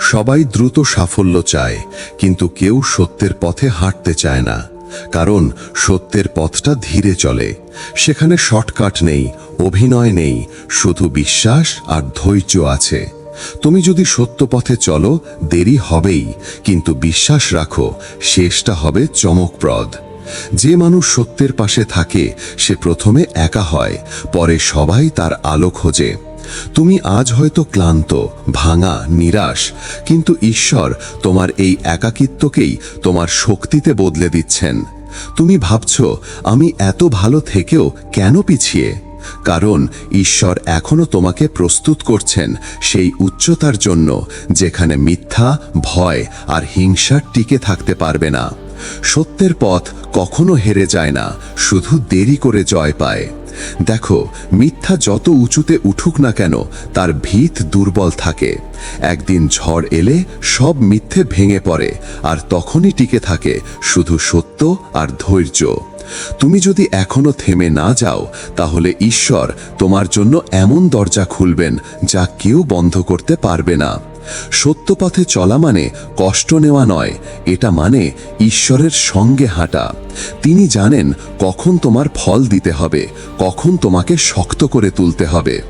সবাই দ্রুত সাফল্য চায়, কিন্তু কেউ সত্যের পথে হাঁটতে চায় না, কারণ সত্যের পথটা ধীরে চলে। সেখানে শর্টকাট নেই, অভিনয় নেই, শুধু বিশ্বাস আর ধৈর্য আছে। তুমি যদি সত্য পথে চলো, দেরি হবেই, কিন্তু বিশ্বাস রাখো, শেষটা হবে চমকপ্রদ। যে মানুষ সত্যের পাশে থাকে, সে প্রথমে একা হয়, পরে সবাই তার আলো খোঁজে। তুমি আজ হয়তো ক্লান্ত, ভাঙা, নিরাশ, কিন্তু ঈশ্বর তোমার এই একাকিত্বকেই তোমার শক্তিতে বদলে দিচ্ছেন। তুমি ভাবছ, আমি এত ভালো থেকেও কেন পিছিয়ে? কারণ ঈশ্বর এখনও তোমাকে প্রস্তুত করছেন সেই উচ্চতার জন্য, যেখানে মিথ্যা, ভয় আর হিংসা টিকে থাকতে পারবে না। সত্যের পথ কখনো হেরে যায় না, শুধু দেরি করে জয় পায়। দেখো, মিথ্যা যত উঁচুতে উঠুক না কেন, তার ভিত দুর্বল থাকে। একদিন ঝড় এলে সব মিথ্যে ভেঙে পড়ে, আর তখনই টিকে থাকে শুধু সত্য আর ধৈর্য। তুমি যদি এখনও থেমে না যাও, তাহলে ঈশ্বর তোমার জন্য এমন দরজা খুলবেন যা কেউ বন্ধ করতে পারবে না। সত্য পথে চলা মানে কষ্ট নেওয়া নয়, এটা মানে ঈশ্বরের সঙ্গে হাঁটা। তিনি জানেন কখন তোমার ফল দিতে হবে, কখন তোমাকে শক্ত করে তুলতে হবে।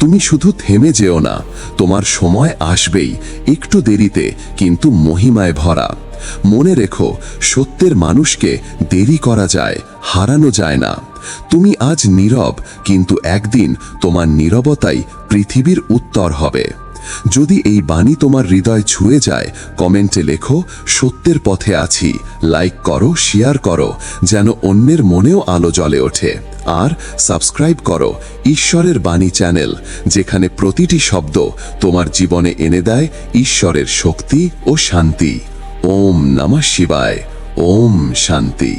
তুমি শুধু থেমে যেও না, তোমার সময় আসবেই, একটু দেরিতে, কিন্তু মহিমায় ভরা। মনে রেখো, সত্যের মানুষকে দেরি করা যায়, হারানো যায় না। তুমি আজ নীরব, কিন্তু একদিন তোমার নীরবতাই পৃথিবীর উত্তর হবে। যদি এই বাণী তোমার হৃদয় ছুঁয়ে যায়, কমেন্টে লেখো, সত্যের পথে আছি। লাইক করো, শেয়ার করো, যেন অন্যের মনেও আলো জ্বলে ওঠে। আর সাবস্ক্রাইব করো ঈশ্বরের বাণী চ্যানেল, যেখানে প্রতিটি শব্দ তোমার জীবনে এনে দেয় ঈশ্বরের শক্তি ও শান্তি। ওম নমঃ শিবায়, ওম শান্তি।